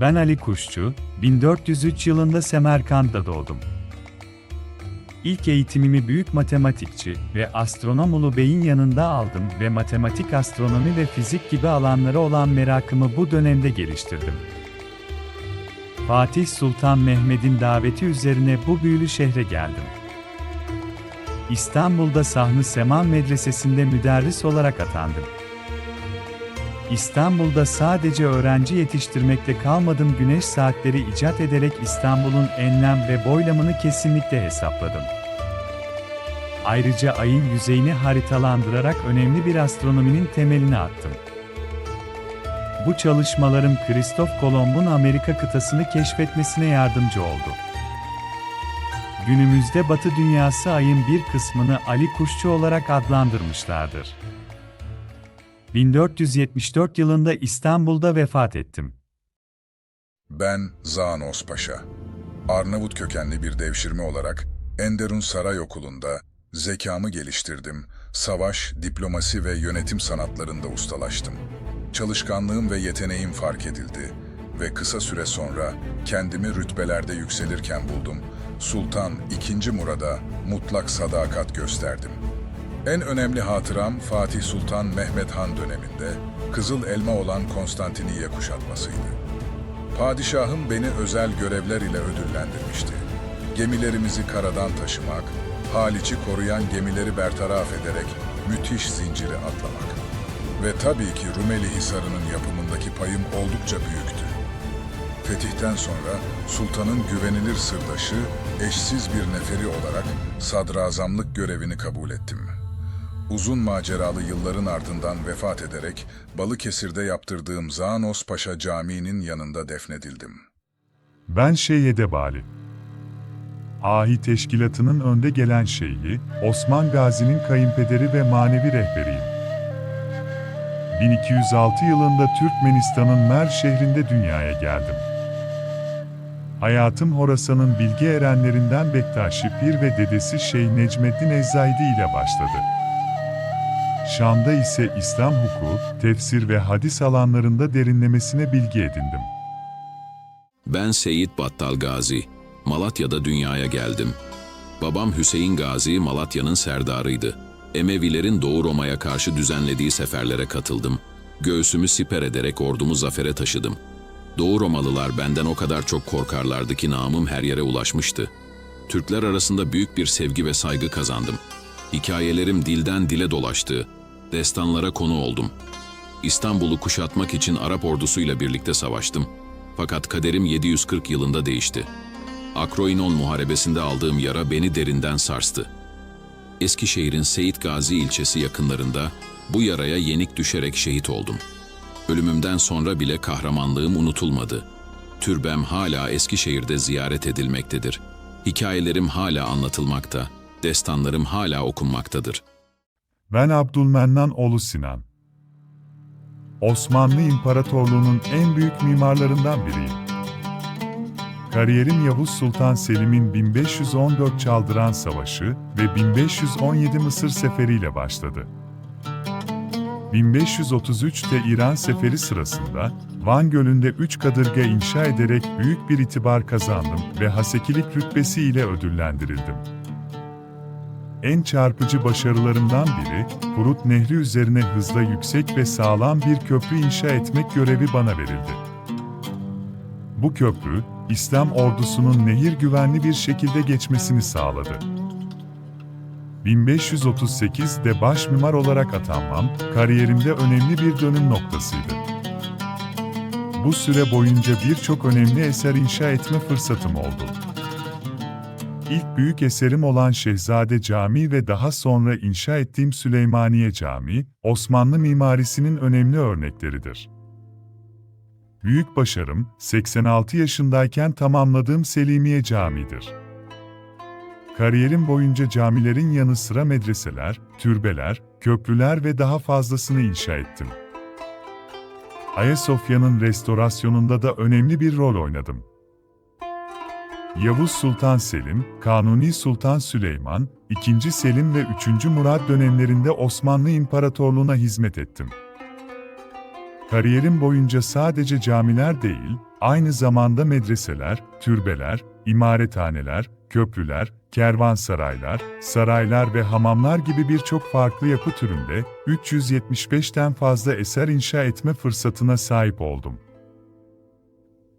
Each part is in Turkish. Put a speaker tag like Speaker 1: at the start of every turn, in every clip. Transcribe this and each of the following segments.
Speaker 1: Ben Ali Kuşçu, 1403 yılında Semerkant'ta doğdum. İlk eğitimimi büyük matematikçi ve astronom Ulu Bey'in yanında aldım ve matematik, astronomi ve fizik gibi alanlara olan merakımı bu dönemde geliştirdim. Fatih Sultan Mehmet'in daveti üzerine bu büyülü şehre geldim. İstanbul'da Sahn-ı Seman Medresesi'nde müderris olarak atandım. İstanbul'da sadece öğrenci yetiştirmekle kalmadım güneş saatleri icat ederek İstanbul'un enlem ve boylamını kesinlikle hesapladım. Ayrıca ayın yüzeyini haritalandırarak önemli bir astronominin temelini attım. Bu çalışmalarım Kristof Kolomb'un Amerika kıtasını keşfetmesine yardımcı oldu. Günümüzde Batı dünyası ayın bir kısmını Ali Kuşçu olarak adlandırmışlardır. 1474 yılında İstanbul'da vefat ettim.
Speaker 2: Ben Zanos Paşa. Arnavut kökenli bir devşirme olarak Enderun Saray Okulu'nda zekamı geliştirdim, savaş, diplomasi ve yönetim sanatlarında ustalaştım. Çalışkanlığım ve yeteneğim fark edildi ve kısa süre sonra kendimi rütbelerde yükselirken buldum. Sultan II. Murad'a mutlak sadakat gösterdim. En önemli hatıram Fatih Sultan Mehmet Han döneminde Kızıl Elma olan Konstantiniye kuşatmasıydı. Padişahım beni özel görevler ile ödüllendirmişti. Gemilerimizi karadan taşımak, Haliç'i koruyan gemileri bertaraf ederek müthiş zinciri atlamak. Ve tabii ki Rumeli Hisarı'nın yapımındaki payım oldukça büyüktü. Fetihten sonra sultanın güvenilir sırdaşı, eşsiz bir neferi olarak sadrazamlık görevini kabul ettim. Uzun maceralı yılların ardından vefat ederek Balıkesir'de yaptırdığım Zanos Paşa Camii'nin yanında defnedildim.
Speaker 3: Ben Şeyh'e Bali. Ahi Teşkilatı'nın önde gelen şeyhi, Osman Gazi'nin kayınpederi ve manevi rehberiyim. 1206 yılında Türkmenistan'ın Mer şehrinde dünyaya geldim. Hayatım Horasan'ın bilgi erenlerinden Bektaşi Pir ve dedesi Şeyh Necmeddin Ezzaydi ile başladı. Şam'da ise İslam hukuku, tefsir ve hadis alanlarında derinlemesine bilgi edindim.
Speaker 4: Ben Seyit Battal Gazi. Malatya'da dünyaya geldim. Babam Hüseyin Gazi Malatya'nın serdarıydı. Emevilerin Doğu Roma'ya karşı düzenlediği seferlere katıldım. Göğsümü siper ederek ordumu zafere taşıdım. Doğu Romalılar benden o kadar çok korkarlardı ki namım her yere ulaşmıştı. Türkler arasında büyük bir sevgi ve saygı kazandım. Hikayelerim dilden dile dolaştı. Destanlara konu oldum. İstanbul'u kuşatmak için Arap ordusuyla birlikte savaştım. Fakat kaderim 740 yılında değişti. Akroinon muharebesinde aldığım yara beni derinden sarstı. Eskişehir'in Seyit Gazi ilçesi yakınlarında bu yaraya yenik düşerek şehit oldum. Ölümümden sonra bile kahramanlığım unutulmadı. Türbem hala Eskişehir'de ziyaret edilmektedir. Hikayelerim hala anlatılmakta, destanlarım hala okunmaktadır.
Speaker 3: Ben Abdülmennan oğlu Sinan. Osmanlı İmparatorluğu'nun en büyük mimarlarından biriyim. Kariyerim Yavuz Sultan Selim'in 1514 Çaldıran Savaşı ve 1517 Mısır Seferi ile başladı. 1533'te İran Seferi sırasında Van Gölü'nde 3 kadırga inşa ederek büyük bir itibar kazandım ve hasekilik rütbesi ile ödüllendirildim. En çarpıcı başarılarımdan biri, Furut Nehri üzerine hızla yüksek ve sağlam bir köprü inşa etmek görevi bana verildi. Bu köprü, İslam ordusunun nehir güvenli bir şekilde geçmesini sağladı. 1538'de baş mimar olarak atanmam, kariyerimde önemli bir dönüm noktasıydı. Bu süre boyunca birçok önemli eser inşa etme fırsatım oldu. İlk büyük eserim olan Şehzade Camii ve daha sonra inşa ettiğim Süleymaniye Camii, Osmanlı mimarisinin önemli örnekleridir. Büyük başarım, 86 yaşındayken tamamladığım Selimiye Camii'dir. Kariyerim boyunca camilerin yanı sıra medreseler, türbeler, köprüler ve daha fazlasını inşa ettim. Ayasofya'nın restorasyonunda da önemli bir rol oynadım. Yavuz Sultan Selim, Kanuni Sultan Süleyman, II. Selim ve 3. Murat dönemlerinde Osmanlı İmparatorluğu'na hizmet ettim. Kariyerim boyunca sadece camiler değil, Aynı zamanda medreseler, türbeler, imarethaneler, köprüler, kervansaraylar, saraylar ve hamamlar gibi birçok farklı yapı türünde 375'ten fazla eser inşa etme fırsatına sahip oldum.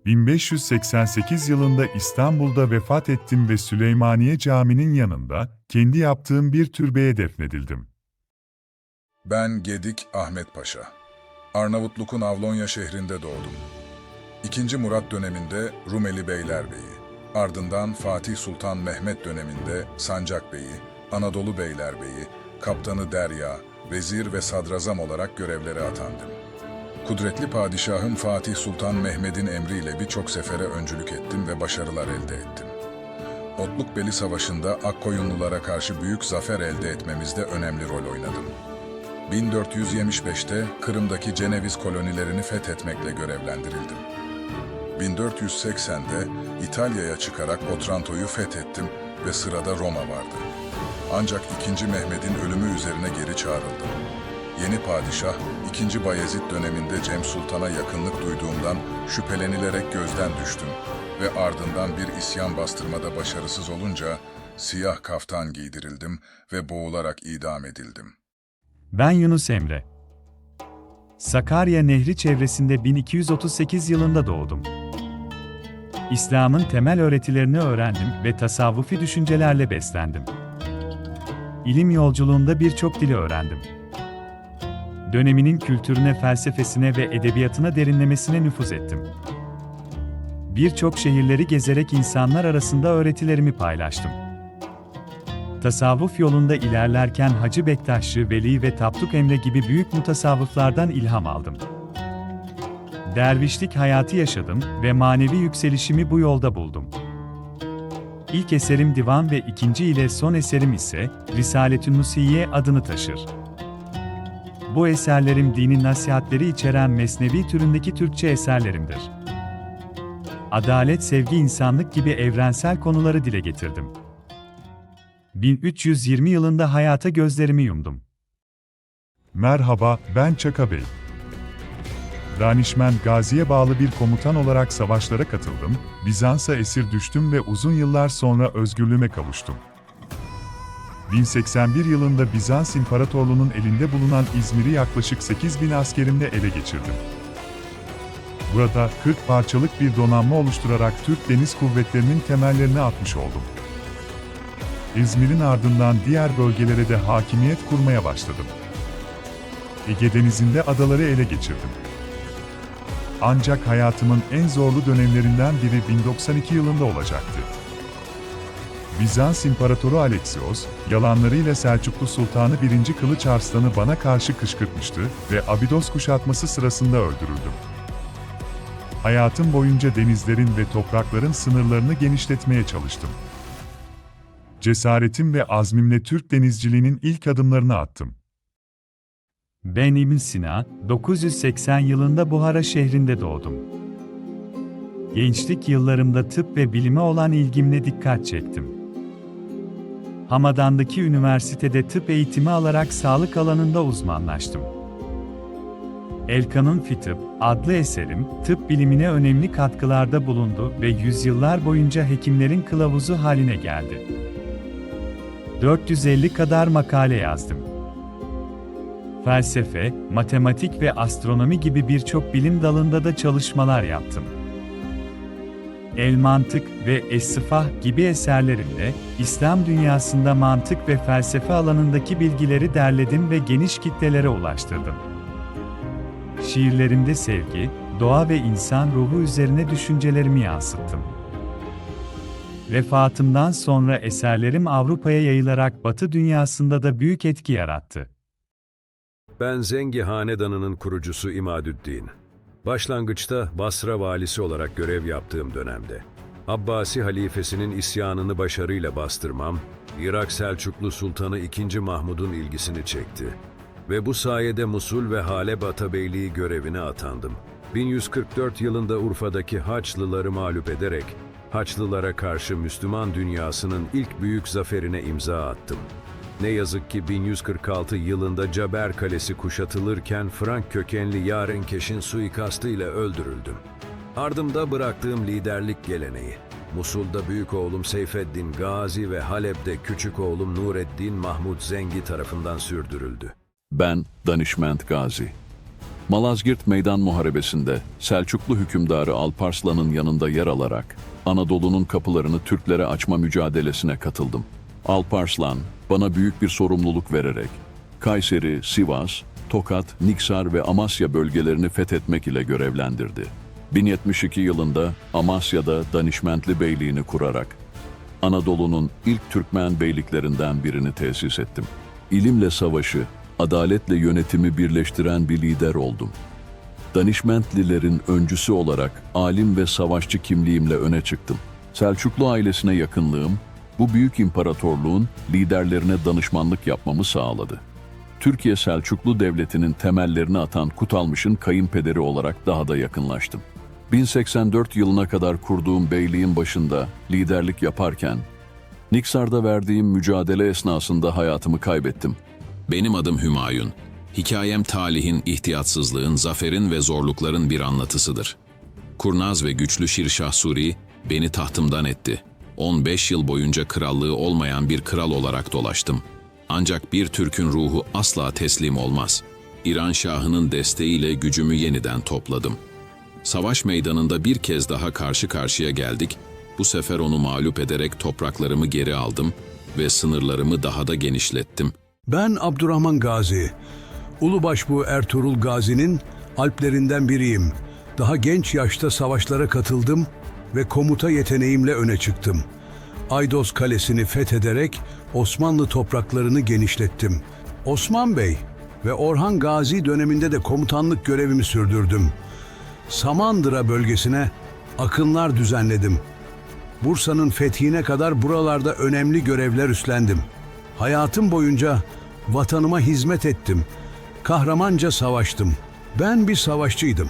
Speaker 3: 1588 yılında İstanbul'da vefat ettim ve Süleymaniye Camii'nin yanında kendi yaptığım bir türbeye defnedildim.
Speaker 2: Ben Gedik Ahmet Paşa. Arnavutluk'un Avlonya şehrinde doğdum. İkinci Murat döneminde Rumeli Beylerbeyi, ardından Fatih Sultan Mehmet döneminde Sancak Beyi, Anadolu Beylerbeyi, Kaptanı Derya, Vezir ve Sadrazam olarak görevlere atandım. Kudretli padişahım Fatih Sultan Mehmet'in emriyle birçok sefere öncülük ettim ve başarılar elde ettim. Otlukbeli Savaşı'nda Akkoyunlulara karşı büyük zafer elde etmemizde önemli rol oynadım. 1475'te Kırım'daki Ceneviz kolonilerini fethetmekle görevlendirildim. 1480'de İtalya'ya çıkarak Otranto'yu fethettim ve sırada Roma vardı. Ancak 2. Mehmet'in ölümü üzerine geri çağrıldım. Yeni padişah 2. Bayezid döneminde Cem Sultan'a yakınlık duyduğumdan şüphelenilerek gözden düştüm ve ardından bir isyan bastırmada başarısız olunca siyah kaftan giydirildim ve boğularak idam edildim.
Speaker 1: Ben Yunus Emre. Sakarya Nehri çevresinde 1238 yılında doğdum. İslam'ın temel öğretilerini öğrendim ve tasavvufi düşüncelerle beslendim. İlim yolculuğunda birçok dili öğrendim. Döneminin kültürüne, felsefesine ve edebiyatına derinlemesine nüfuz ettim. Birçok şehirleri gezerek insanlar arasında öğretilerimi paylaştım. Tasavvuf yolunda ilerlerken Hacı Bektaşçı, Veli ve Tapduk Emre gibi büyük mutasavvıflardan ilham aldım. Dervişlik hayatı yaşadım ve manevi yükselişimi bu yolda buldum. İlk eserim Divan ve ikinci ile son eserim ise Risaletün Nusiye adını taşır. Bu eserlerim dinin nasihatleri içeren mesnevi türündeki Türkçe eserlerimdir. Adalet, sevgi, insanlık gibi evrensel konuları dile getirdim. 1320 yılında hayata gözlerimi yumdum.
Speaker 3: Merhaba, ben Çaka Bey. Danişmen Gazi'ye bağlı bir komutan olarak savaşlara katıldım, Bizans'a esir düştüm ve uzun yıllar sonra özgürlüğüme kavuştum. 1081 yılında Bizans İmparatorluğu'nun elinde bulunan İzmir'i yaklaşık 8000 askerimle ele geçirdim. Burada 40 parçalık bir donanma oluşturarak Türk Deniz Kuvvetleri'nin temellerini atmış oldum. İzmir'in ardından diğer bölgelere de hakimiyet kurmaya başladım. Ege Denizi'nde adaları ele geçirdim. Ancak hayatımın en zorlu dönemlerinden biri 1092 yılında olacaktı. Bizans İmparatoru Alexios, yalanlarıyla Selçuklu Sultanı 1. Kılıç Arslan'ı bana karşı kışkırtmıştı ve Abidos kuşatması sırasında öldürüldüm. Hayatım boyunca denizlerin ve toprakların sınırlarını genişletmeye çalıştım. Cesaretim ve azmimle Türk denizciliğinin ilk adımlarını attım.
Speaker 1: Ben İbn Sina, 980 yılında Buhara şehrinde doğdum. Gençlik yıllarımda tıp ve bilime olan ilgimle dikkat çektim. Hamadan'daki üniversitede tıp eğitimi alarak sağlık alanında uzmanlaştım. Elkan'ın Fitıp adlı eserim, tıp bilimine önemli katkılarda bulundu ve yüzyıllar boyunca hekimlerin kılavuzu haline geldi. 450 kadar makale yazdım. Felsefe, matematik ve astronomi gibi birçok bilim dalında da çalışmalar yaptım. El Mantık ve Es-Sıfah gibi eserlerimle İslam dünyasında mantık ve felsefe alanındaki bilgileri derledim ve geniş kitlelere ulaştırdım. Şiirlerimde sevgi, doğa ve insan ruhu üzerine düşüncelerimi yansıttım. Vefatımdan sonra eserlerim Avrupa'ya yayılarak Batı dünyasında da büyük etki yarattı.
Speaker 5: Ben Zengi Hanedanı'nın kurucusu İmadüddin. Başlangıçta Basra valisi olarak görev yaptığım dönemde, Abbasi halifesinin isyanını başarıyla bastırmam, Irak Selçuklu Sultanı II. Mahmud'un ilgisini çekti. Ve bu sayede Musul ve Halep Atabeyliği görevine atandım. 1144 yılında Urfa'daki Haçlıları mağlup ederek, Haçlılara karşı Müslüman dünyasının ilk büyük zaferine imza attım. Ne yazık ki 1146 yılında Caber Kalesi kuşatılırken Frank kökenli Yarenkeş'in suikastıyla öldürüldüm. Ardımda bıraktığım liderlik geleneği. Musul'da büyük oğlum Seyfeddin Gazi ve Halep'te küçük oğlum Nureddin Mahmud Zengi tarafından sürdürüldü.
Speaker 4: Ben Danişment Gazi. Malazgirt Meydan Muharebesi'nde Selçuklu hükümdarı Alparslan'ın yanında yer alarak Anadolu'nun kapılarını Türklere açma mücadelesine katıldım. Alparslan bana büyük bir sorumluluk vererek Kayseri, Sivas, Tokat, Niksar ve Amasya bölgelerini fethetmek ile görevlendirdi. 1072 yılında Amasya'da Danişmentli Beyliğini kurarak Anadolu'nun ilk Türkmen beyliklerinden birini tesis ettim. İlimle savaşı, adaletle yönetimi birleştiren bir lider oldum. Danişmentlilerin öncüsü olarak alim ve savaşçı kimliğimle öne çıktım. Selçuklu ailesine yakınlığım, bu büyük imparatorluğun liderlerine danışmanlık yapmamı sağladı. Türkiye Selçuklu Devleti'nin temellerini atan Kutalmış'ın kayınpederi olarak daha da yakınlaştım. 1084 yılına kadar kurduğum beyliğin başında liderlik yaparken, Niksar'da verdiğim mücadele esnasında hayatımı kaybettim. Benim adım Hümayun. Hikayem talihin, ihtiyatsızlığın, zaferin ve zorlukların bir anlatısıdır. Kurnaz ve güçlü Şirşah Suri beni tahtımdan etti. 15 yıl boyunca krallığı olmayan bir kral olarak dolaştım. Ancak bir Türk'ün ruhu asla teslim olmaz. İran Şahı'nın desteğiyle gücümü yeniden topladım. Savaş meydanında bir kez daha karşı karşıya geldik. Bu sefer onu mağlup ederek topraklarımı geri aldım ve sınırlarımı daha da genişlettim.
Speaker 6: Ben Abdurrahman Gazi. Ulubaşbu Ertuğrul Gazi'nin alplerinden biriyim. Daha genç yaşta savaşlara katıldım ve komuta yeteneğimle öne çıktım. Aydos Kalesi'ni fethederek Osmanlı topraklarını genişlettim. Osman Bey ve Orhan Gazi döneminde de komutanlık görevimi sürdürdüm. Samandıra bölgesine akınlar düzenledim. Bursa'nın fethine kadar buralarda önemli görevler üstlendim. Hayatım boyunca vatanıma hizmet ettim. Kahramanca savaştım. Ben bir savaşçıydım.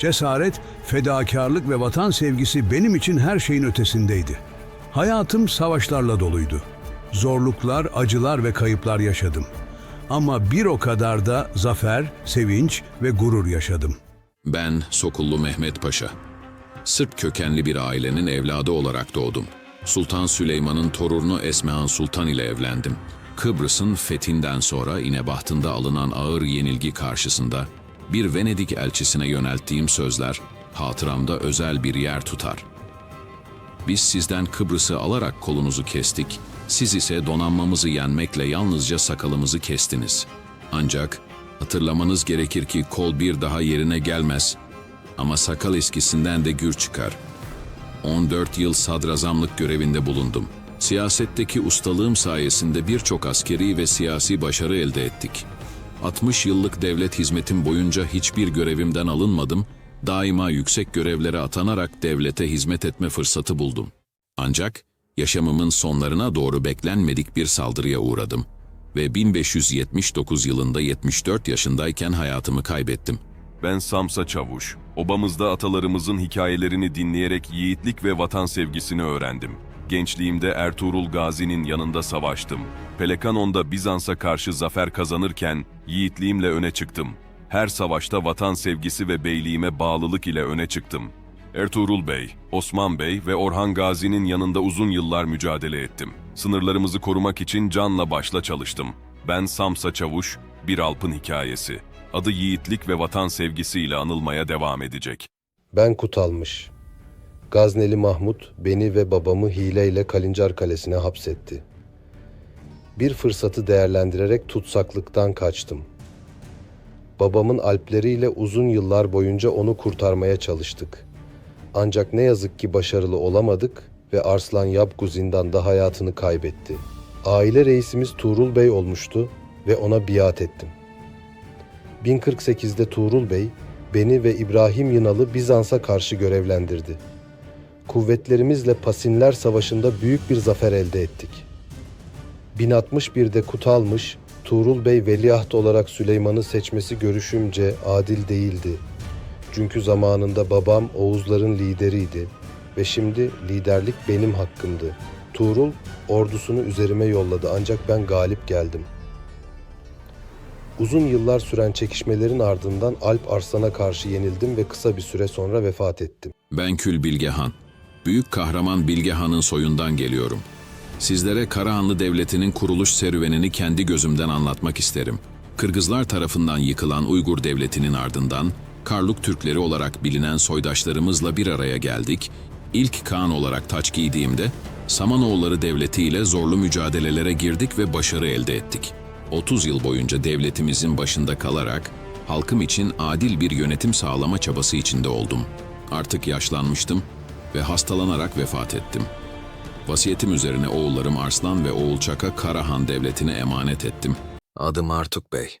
Speaker 6: Cesaret, fedakarlık ve vatan sevgisi benim için her şeyin ötesindeydi. Hayatım savaşlarla doluydu. Zorluklar, acılar ve kayıplar yaşadım. Ama bir o kadar da zafer, sevinç ve gurur yaşadım.
Speaker 4: Ben Sokullu Mehmet Paşa. Sırp kökenli bir ailenin evladı olarak doğdum. Sultan Süleyman'ın torunu Esmehan Sultan ile evlendim. Kıbrıs'ın fethinden sonra İnebahtı'nda alınan ağır yenilgi karşısında bir Venedik elçisine yönelttiğim sözler hatıramda özel bir yer tutar. Biz sizden Kıbrıs'ı alarak kolunuzu kestik, siz ise donanmamızı yenmekle yalnızca sakalımızı kestiniz. Ancak hatırlamanız gerekir ki kol bir daha yerine gelmez ama sakal eskisinden de gür çıkar. 14 yıl sadrazamlık görevinde bulundum. Siyasetteki ustalığım sayesinde birçok askeri ve siyasi başarı elde ettik. 60 yıllık devlet hizmetim boyunca hiçbir görevimden alınmadım, daima yüksek görevlere atanarak devlete hizmet etme fırsatı buldum. Ancak yaşamımın sonlarına doğru beklenmedik bir saldırıya uğradım ve 1579 yılında 74 yaşındayken hayatımı kaybettim.
Speaker 7: Ben Samsa Çavuş. Obamızda atalarımızın hikayelerini dinleyerek yiğitlik ve vatan sevgisini öğrendim. Gençliğimde Ertuğrul Gazi'nin yanında savaştım. Pelekanon'da Bizans'a karşı zafer kazanırken yiğitliğimle öne çıktım. Her savaşta vatan sevgisi ve beyliğime bağlılık ile öne çıktım. Ertuğrul Bey, Osman Bey ve Orhan Gazi'nin yanında uzun yıllar mücadele ettim. Sınırlarımızı korumak için canla başla çalıştım. Ben Samsa Çavuş, bir Alp'ın hikayesi. Adı yiğitlik ve vatan sevgisiyle anılmaya devam edecek.
Speaker 8: Ben Kutalmış. Gazneli Mahmut beni ve babamı hileyle Kalincar Kalesi'ne hapsetti. Bir fırsatı değerlendirerek tutsaklıktan kaçtım. Babamın alpleriyle uzun yıllar boyunca onu kurtarmaya çalıştık. Ancak ne yazık ki başarılı olamadık ve Arslan Yapguzin'dan da hayatını kaybetti. Aile reisimiz Tuğrul Bey olmuştu ve ona biat ettim. 1048'de Tuğrul Bey beni ve İbrahim Yınalı Bizans'a karşı görevlendirdi. Kuvvetlerimizle Pasinler Savaşı'nda büyük bir zafer elde ettik. 1061'de Kutalmış, Tuğrul Bey veliaht olarak Süleyman'ı seçmesi görüşümce adil değildi. Çünkü zamanında babam Oğuzların lideriydi ve şimdi liderlik benim hakkımdı. Tuğrul ordusunu üzerime yolladı ancak ben galip geldim. Uzun yıllar süren çekişmelerin ardından Alp Arslan'a karşı yenildim ve kısa bir süre sonra vefat ettim.
Speaker 4: Ben Kül Bilgehan. Büyük kahraman Bilgehan'ın soyundan geliyorum. Sizlere Karahanlı Devleti'nin kuruluş serüvenini kendi gözümden anlatmak isterim. Kırgızlar tarafından yıkılan Uygur Devleti'nin ardından Karluk Türkleri olarak bilinen soydaşlarımızla bir araya geldik. İlk Kaan olarak taç giydiğimde Samanoğulları Devleti ile zorlu mücadelelere girdik ve başarı elde ettik. 30 yıl boyunca devletimizin başında kalarak halkım için adil bir yönetim sağlama çabası içinde oldum. Artık yaşlanmıştım ve hastalanarak vefat ettim. Vasiyetim üzerine oğullarım Arslan ve oğul Çaka Karahan Devleti'ne emanet ettim.
Speaker 9: Adım Artuk Bey.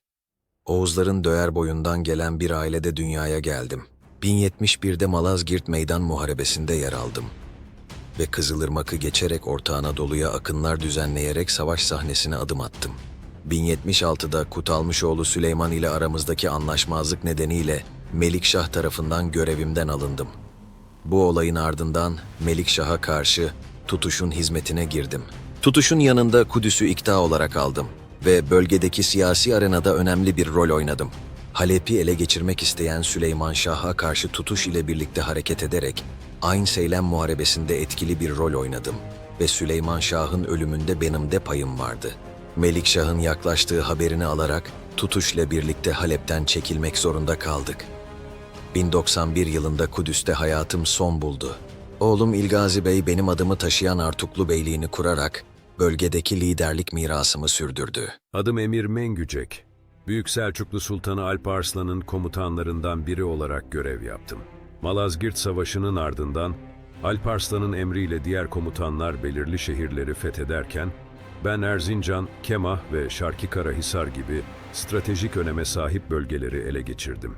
Speaker 9: Oğuzların Döğer boyundan gelen bir ailede dünyaya geldim. 1071'de Malazgirt Meydan Muharebesi'nde yer aldım. Ve Kızılırmak'ı geçerek Orta Anadolu'ya akınlar düzenleyerek savaş sahnesine adım attım. 1076'da Kutalmışoğlu Süleyman ile aramızdaki anlaşmazlık nedeniyle Melikşah tarafından görevimden alındım. Bu olayın ardından Melikşah'a karşı Tutuş'un hizmetine girdim. Tutuş'un yanında Kudüs'ü ikta olarak aldım ve bölgedeki siyasi arenada önemli bir rol oynadım. Halep'i ele geçirmek isteyen Süleyman Şah'a karşı Tutuş ile birlikte hareket ederek Ayn Seylem Muharebesi'nde etkili bir rol oynadım ve Süleyman Şah'ın ölümünde benim de payım vardı. Melikşah'ın yaklaştığı haberini alarak Tutuş'la birlikte Halep'ten çekilmek zorunda kaldık. 1091 yılında Kudüs'te hayatım son buldu. Oğlum İlgazi Bey benim adımı taşıyan Artuklu Beyliğini kurarak bölgedeki liderlik mirasımı sürdürdü.
Speaker 5: Adım Emir Mengücek. Büyük Selçuklu Sultanı Alp Arslan'ın komutanlarından biri olarak görev yaptım. Malazgirt Savaşı'nın ardından Alp Arslan'ın emriyle diğer komutanlar belirli şehirleri fethederken ben Erzincan, Kemah ve Şarkikarahisar gibi stratejik öneme sahip bölgeleri ele geçirdim.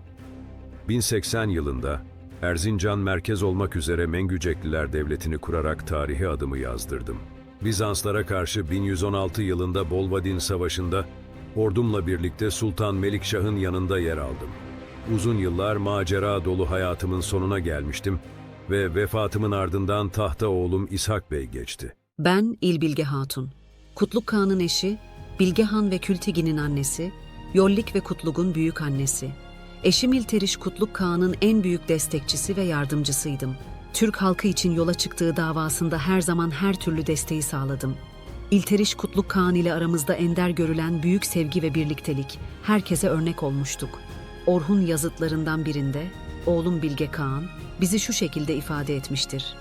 Speaker 5: 1080 yılında Erzincan merkez olmak üzere Mengücekliler Devleti'ni kurarak tarihe adımı yazdırdım. Bizanslara karşı 1116 yılında Bolvadin Savaşı'nda ordumla birlikte Sultan Melikşah'ın yanında yer aldım. Uzun yıllar macera dolu hayatımın sonuna gelmiştim ve vefatımın ardından tahta oğlum İshak Bey geçti.
Speaker 10: Ben İlbilge Hatun. Kutluk Kağan'ın eşi, Bilgehan ve Kültigi'nin annesi, Yollik ve Kutlug'un büyük annesi. Eşim İlteriş Kutluk Kağan'ın en büyük destekçisi ve yardımcısıydım. Türk halkı için yola çıktığı davasında her zaman her türlü desteği sağladım. İlteriş Kutluk Kağan ile aramızda ender görülen büyük sevgi ve birliktelik, herkese örnek olmuştuk. Orhun yazıtlarından birinde, oğlum Bilge Kağan, bizi şu şekilde ifade etmiştir.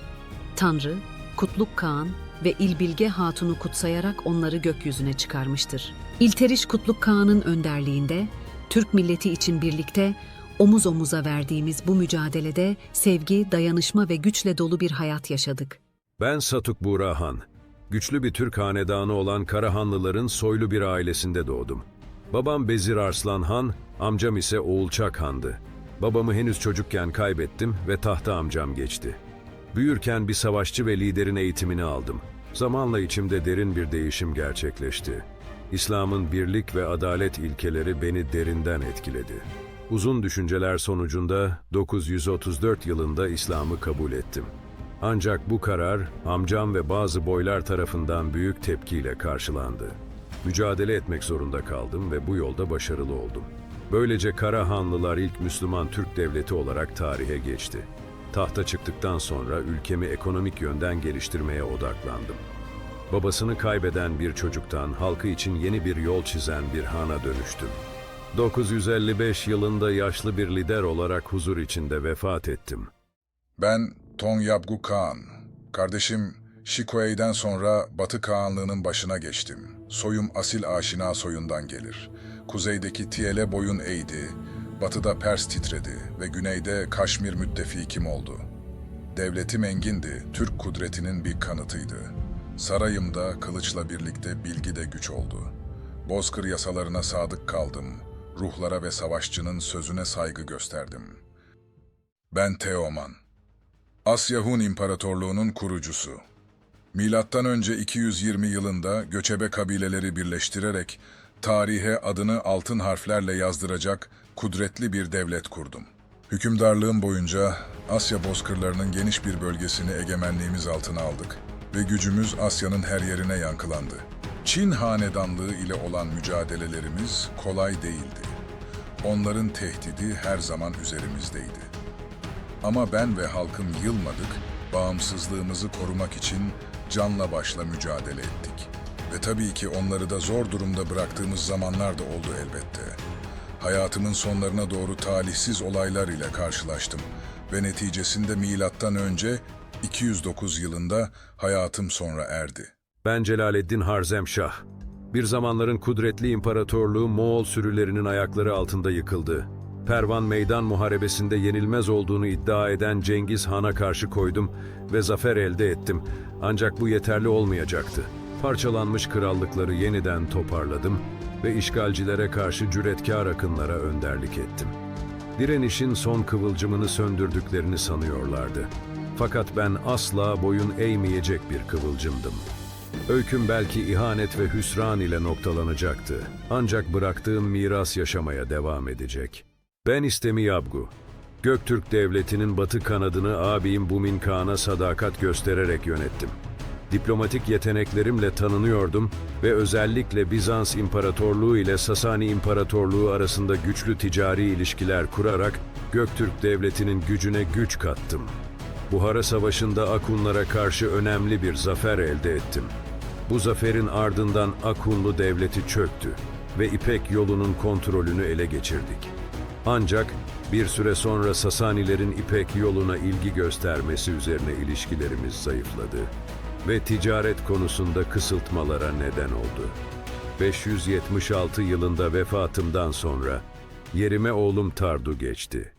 Speaker 10: Tanrı, Kutluk Kağan ve İlbilge Hatun'u kutsayarak onları gökyüzüne çıkarmıştır. İlteriş Kutluk Kağan'ın önderliğinde, Türk milleti için birlikte omuz omuza verdiğimiz bu mücadelede sevgi, dayanışma ve güçle dolu bir hayat yaşadık.
Speaker 5: Ben Satuk Burahan. Güçlü bir Türk hanedanı olan Karahanlıların soylu bir ailesinde doğdum. Babam Bezir Arslan Han, amcam ise Oğulçak Han'dı. Babamı henüz çocukken kaybettim ve tahta amcam geçti. Büyürken bir savaşçı ve liderin eğitimini aldım. Zamanla içimde derin bir değişim gerçekleşti. İslam'ın birlik ve adalet ilkeleri beni derinden etkiledi. Uzun düşünceler sonucunda 934 yılında İslam'ı kabul ettim. Ancak bu karar amcam ve bazı boylar tarafından büyük tepkiyle karşılandı. Mücadele etmek zorunda kaldım ve bu yolda başarılı oldum. Böylece Karahanlılar ilk Müslüman Türk devleti olarak tarihe geçti. Tahta çıktıktan sonra ülkemi ekonomik yönden geliştirmeye odaklandım. Babasını kaybeden bir çocuktan halkı için yeni bir yol çizen bir hana dönüştüm. 955 yılında yaşlı bir lider olarak huzur içinde vefat ettim.
Speaker 2: Ben Tonyabgu Kağan. Kardeşim Şikoey'den sonra Batı Kağanlığı'nın başına geçtim. Soyum asil aşina soyundan gelir. Kuzeydeki Tiyele boyun eğdi, batıda Pers titredi ve güneyde Kaşmir müttefikim oldu. Devletim engindi, Türk kudretinin bir kanıtıydı. Sarayımda kılıçla birlikte bilgi de güç oldu. Bozkır yasalarına sadık kaldım. Ruhlara ve savaşçının sözüne saygı gösterdim. Ben Teoman. Asya Hun İmparatorluğu'nun kurucusu. Milattan önce 220 yılında göçebe kabileleri birleştirerek tarihe adını altın harflerle yazdıracak kudretli bir devlet kurdum. Hükümdarlığım boyunca Asya bozkırlarının geniş bir bölgesini egemenliğimiz altına aldık ve gücümüz Asya'nın her yerine yankılandı. Çin hanedanlığı ile olan mücadelelerimiz kolay değildi. Onların tehdidi her zaman üzerimizdeydi. Ama ben ve halkım yılmadık, bağımsızlığımızı korumak için canla başla mücadele ettik. Ve tabii ki onları da zor durumda bıraktığımız zamanlar da oldu elbette. Hayatımın sonlarına doğru talihsiz olaylar ile karşılaştım ve neticesinde milattan önce 209 yılında hayatım sona erdi.
Speaker 5: Ben Celaleddin Harzemşah. Bir zamanların kudretli imparatorluğu Moğol sürülerinin ayakları altında yıkıldı. Pervan Meydan Muharebesi'nde yenilmez olduğunu iddia eden Cengiz Han'a karşı koydum ve zafer elde ettim. Ancak bu yeterli olmayacaktı. Parçalanmış krallıkları yeniden toparladım ve işgalcilere karşı cüretkar akınlara önderlik ettim. Direnişin son kıvılcımını söndürdüklerini sanıyorlardı. Fakat ben asla boyun eğmeyecek bir kıvılcımdım. Öyküm belki ihanet ve hüsran ile noktalanacaktı. Ancak bıraktığım miras yaşamaya devam edecek. Ben İstemi Yabgu. Göktürk Devleti'nin batı kanadını ağabeyim Bumin Kağan'a sadakat göstererek yönettim. Diplomatik yeteneklerimle tanınıyordum ve özellikle Bizans İmparatorluğu ile Sasani İmparatorluğu arasında güçlü ticari ilişkiler kurarak Göktürk Devleti'nin gücüne güç kattım. Buhara Savaşı'nda Akunlara karşı önemli bir zafer elde ettim. Bu zaferin ardından Akunlu Devleti çöktü ve İpek yolunun kontrolünü ele geçirdik. Ancak bir süre sonra Sasanilerin İpek yoluna ilgi göstermesi üzerine ilişkilerimiz zayıfladı ve ticaret konusunda kısıtmalara neden oldu. 576 yılında vefatımdan sonra yerime oğlum Tardu geçti.